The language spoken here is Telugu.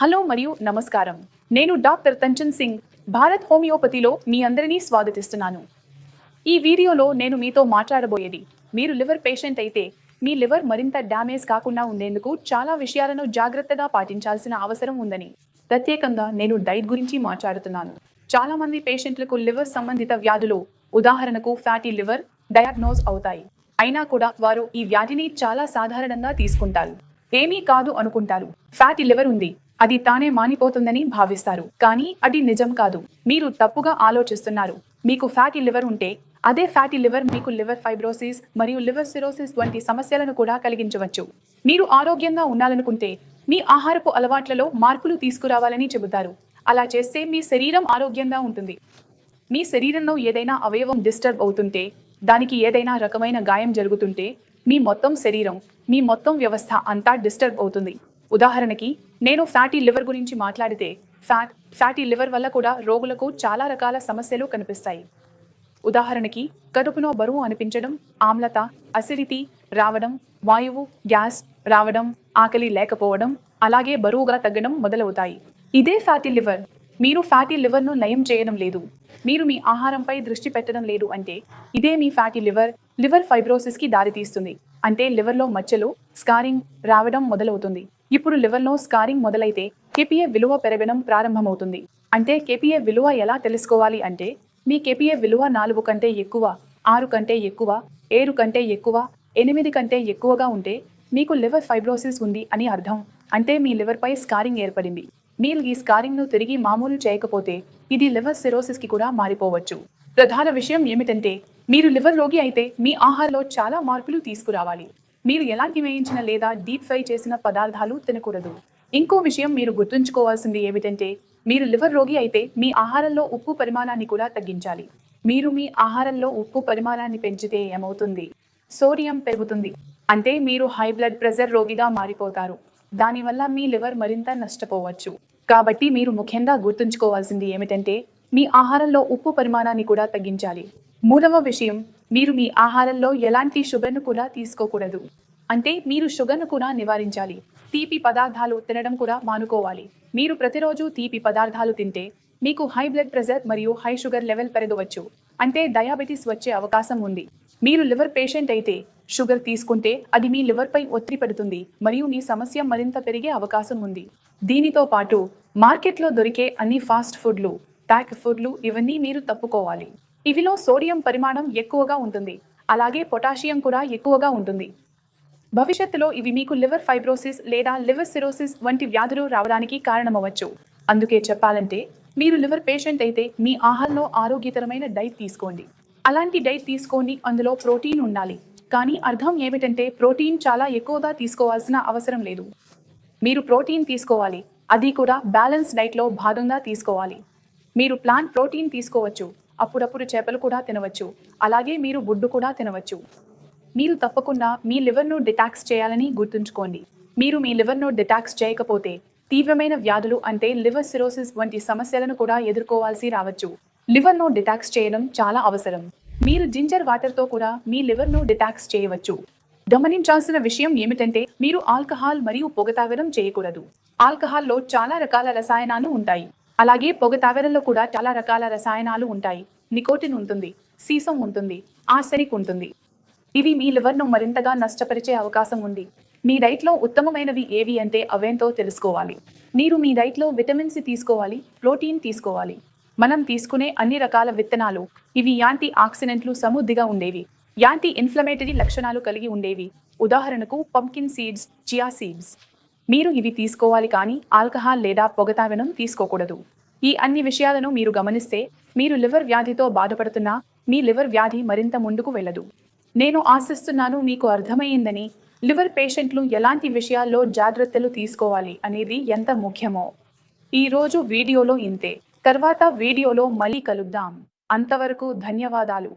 హలో మరియు నమస్కారం. నేను డాక్టర్ కంచన్ సింగ్ భారత్ హోమియోపతిలో మీ అందరినీ స్వాగతిస్తున్నాను. ఈ వీడియోలో నేను మీతో మాట్లాడబోయేది మీరు లివర్ పేషెంట్ అయితే మీ లివర్ మరింత డ్యామేజ్ కాకుండా ఉండేందుకు చాలా విషయాలను జాగ్రత్తగా పాటించాల్సిన అవసరం ఉందని ప్రత్యేకంగా నేను డైట్ గురించి మాట్లాడుతున్నాను. చాలా మంది పేషెంట్లకు లివర్ సంబంధిత వ్యాధులు ఉదాహరణకు ఫ్యాటీ లివర్ డయాగ్నోజ్ అవుతాయి. అయినా కూడా వారు ఈ వ్యాధిని చాలా సాధారణంగా తీసుకుంటారు. ఏమీ కాదు అనుకుంటారు. ఫ్యాటీ లివర్ ఉంది. అది తానే మానిపోతుందని భావిస్తారు. కానీ అది నిజం కాదు. మీరు తప్పుగా ఆలోచిస్తున్నారు. మీకు ఫ్యాటీ లివర్ ఉంటే అదే ఫ్యాటీ లివర్ మీకు లివర్ ఫైబ్రోసిస్ మరియు లివర్ సిరోసిస్ వంటి సమస్యలను కూడా కలిగించవచ్చు. మీరు ఆరోగ్యంగా ఉండాలనుకుంటే మీ ఆహారపు అలవాట్లలో మార్పులు తీసుకురావాలని చెబుతారు. అలా చేస్తే మీ శరీరం ఆరోగ్యంగా ఉంటుంది. మీ శరీరంలో ఏదైనా అవయవం డిస్టర్బ్ అవుతుంటే దానికి ఏదైనా రకమైన గాయం జరుగుతుంటే మీ మొత్తం శరీరం మీ మొత్తం వ్యవస్థ అంతా డిస్టర్బ్ అవుతుంది. ఉదాహరణకి నేను ఫ్యాటీ లివర్ గురించి మాట్లాడితే ఫ్యాట్ ఫ్యాటీ లివర్ వల్ల కూడా రోగులకు చాలా రకాల సమస్యలు కనిపిస్తాయి. ఉదాహరణకి కడుపులో బరువు అనిపించడం ఆమ్లత అసిడిటీ రావడం వాయువు గ్యాస్ రావడం ఆకలి లేకపోవడం అలాగే బరువుగా తగ్గడం మొదలవుతాయి. ఇదే ఫ్యాటీ లివర్. మీరు ఫ్యాటీ లివర్ను నయం చేయడం లేదు. మీరు మీ ఆహారంపై దృష్టి పెట్టడం లేదు అంటే ఇదే మీ ఫ్యాటీ లివర్ లివర్ ఫైబ్రోసిస్కి దారితీస్తుంది. అంటే లివర్లో మచ్చలు స్కారింగ్ రావడం మొదలవుతుంది. ఇప్పుడు లివర్లో స్కారింగ్ మొదలైతే కేపీఏ విలువ పెరగడం ప్రారంభమవుతుంది. అంటే కేపీఏ విలువ ఎలా తెలుసుకోవాలి అంటే మీ కేపీఏ విలువ నాలుగు కంటే ఎక్కువ ఆరు కంటే ఎక్కువ ఏడు కంటే ఎక్కువ ఎనిమిది కంటే ఎక్కువగా ఉంటే మీకు లివర్ ఫైబ్రోసిస్ ఉంది అని అర్థం. అంటే మీ లివర్పై స్కారింగ్ ఏర్పడింది. మీరు ఈ స్కారింగ్ను తిరిగి మామూలు చేయకపోతే ఇది లివర్ సిరోసిస్కి కూడా మారిపోవచ్చు. ప్రధాన విషయం ఏమిటంటే మీరు లివర్ రోగి అయితే మీ ఆహారంలో చాలా మార్పులు తీసుకురావాలి. మీరు ఎలాంటి వేయించిన లేదా డీప్ ఫ్రై చేసిన పదార్థాలు తినకూడదు. ఇంకో విషయం మీరు గుర్తుంచుకోవాల్సింది ఏమిటంటే మీరు లివర్ రోగి అయితే మీ ఆహారంలో ఉప్పు పరిమాణాన్ని కూడా తగ్గించాలి. మీరు మీ ఆహారంలో ఉప్పు పరిమాణాన్ని పెంచితే ఏమవుతుంది? సోడియం పెరుగుతుంది. అంటే మీరు హై బ్లడ్ ప్రెషర్ రోగిగా మారిపోతారు. దానివల్ల మీ లివర్ మరింత నష్టపోవచ్చు. కాబట్టి మీరు ముఖ్యంగా గుర్తుంచుకోవాల్సింది ఏమిటంటే మీ ఆహారంలో ఉప్పు పరిమాణాన్ని కూడా తగ్గించాలి. మూడవ విషయం మీరు మీ ఆహారంలో ఎలాంటి షుగర్ను కూడా తీసుకోకూడదు. అంటే మీరు షుగర్ను కూడా నివారించాలి. తీపి పదార్థాలు తినడం కూడా మానుకోవాలి. మీరు ప్రతిరోజు తీపి పదార్థాలు తింటే మీకు హై బ్లడ్ ప్రెషర్ మరియు హై షుగర్ లెవెల్ పెరగవచ్చు. అంటే డయాబెటీస్ వచ్చే అవకాశం ఉంది. మీరు లివర్ పేషెంట్ అయితే షుగర్ తీసుకుంటే అది మీ లివర్పై ఒత్తిడి పెడుతుంది మరియు మీ సమస్య మరింత పెరిగే అవకాశం ఉంది. దీనితో పాటు మార్కెట్లో దొరికే అన్ని ఫాస్ట్ ఫుడ్లు ప్యాక్ ఫుడ్లు ఇవన్నీ మీరు తప్పుకోవాలి. ఇవిలో సోడియం పరిమాణం ఎక్కువగా ఉంటుంది. అలాగే పొటాషియం కూడా ఎక్కువగా ఉంటుంది. భవిష్యత్తులో ఇవి మీకు లివర్ ఫైబ్రోసిస్ లేదా లివర్ సిరోసిస్ వంటి వ్యాధులు రావడానికి కారణమవచ్చు అందుకే చెప్పాలంటే మీరు లివర్ పేషెంట్ అయితే మీ ఆహారంలో ఆరోగ్యకరమైన డైట్ తీసుకోండి. అలాంటి డైట్ తీసుకోండి. అందులో ప్రోటీన్ ఉండాలి. కానీ అర్థం ఏమిటంటే ప్రోటీన్ చాలా ఎక్కువగా తీసుకోవాల్సిన అవసరం లేదు. మీరు ప్రోటీన్ తీసుకోవాలి. అది కూడా బ్యాలెన్స్ డైట్లో భాగంగా తీసుకోవాలి. మీరు ప్లాంట్ ప్రోటీన్ తీసుకోవచ్చు. అప్పుడప్పుడు చేపలు కూడా తినవచ్చు. అలాగే మీరు బుడ్డు కూడా తినవచ్చు. మీరు తప్పకుండా మీ లివర్ను డిటాక్స్ చేయాలని గుర్తుంచుకోండి. మీరు మీ లివర్ను డిటాక్స్ చేయకపోతే తీవ్రమైన వ్యాధులు అంటే లివర్ సిరోసిస్ వంటి సమస్యలను కూడా ఎదుర్కోవాల్సి రావచ్చు. లివర్ను డిటాక్స్ చేయడం చాలా అవసరం. మీరు జింజర్ వాటర్తో కూడా మీ లివర్ను డిటాక్స్ చేయవచ్చు. గమనించాల్సిన విషయం ఏమిటంటే మీరు ఆల్కహాల్ మరియు పొగ తాగడం చేయకూడదు. ఆల్కహాల్లో చాలా రకాల రసాయనాలు ఉంటాయి. అలాగే పొగ తావెరలో కూడా చాలా రకాల రసాయనాలు ఉంటాయి. నికోటిన్ ఉంటుంది సీసం ఉంటుంది ఆర్సెనిక్ ఉంటుంది. ఇవి మీ లివర్ను మరింతగా నష్టపరిచే అవకాశం ఉంది. మీ డైట్లో ఉత్తమమైనవి ఏవి అంటే అవేంతో తెలుసుకోవాలి. మీరు మీ డైట్లో విటమిన్ సి తీసుకోవాలి ప్రోటీన్ తీసుకోవాలి. మనం తీసుకునే అన్ని రకాల విత్తనాలు ఇవి యాంటీ ఆక్సిడెంట్లు సమృద్ధిగా ఉండేవి. యాంటీ ఇన్ఫ్లమేటరీ లక్షణాలు కలిగి ఉండేవి. ఉదాహరణకు పంకిన్ సీడ్స్ చియా సీడ్స్. మీరు ఇవి తీసుకోవాలి కానీ ఆల్కహాల్ లేదా పొగతావెనం తీసుకోకూడదు. ఈ అన్ని విషయాలను మీరు గమనిస్తే మీరు లివర్ వ్యాధితో బాధపడుతున్నా మీ లివర్ వ్యాధి మరింత ముందుకు వెళ్ళదు. నేను ఆశిస్తున్నాను మీకు అర్థమైందని లివర్ పేషెంట్లు ఎలాంటి విషయాల్లో జాగ్రత్తలు తీసుకోవాలి అనేది ఎంత ముఖ్యమో. ఈరోజు వీడియోలో ఇంతే. తర్వాత వీడియోలో మళ్ళీ కలుద్దాం. అంతవరకు ధన్యవాదాలు.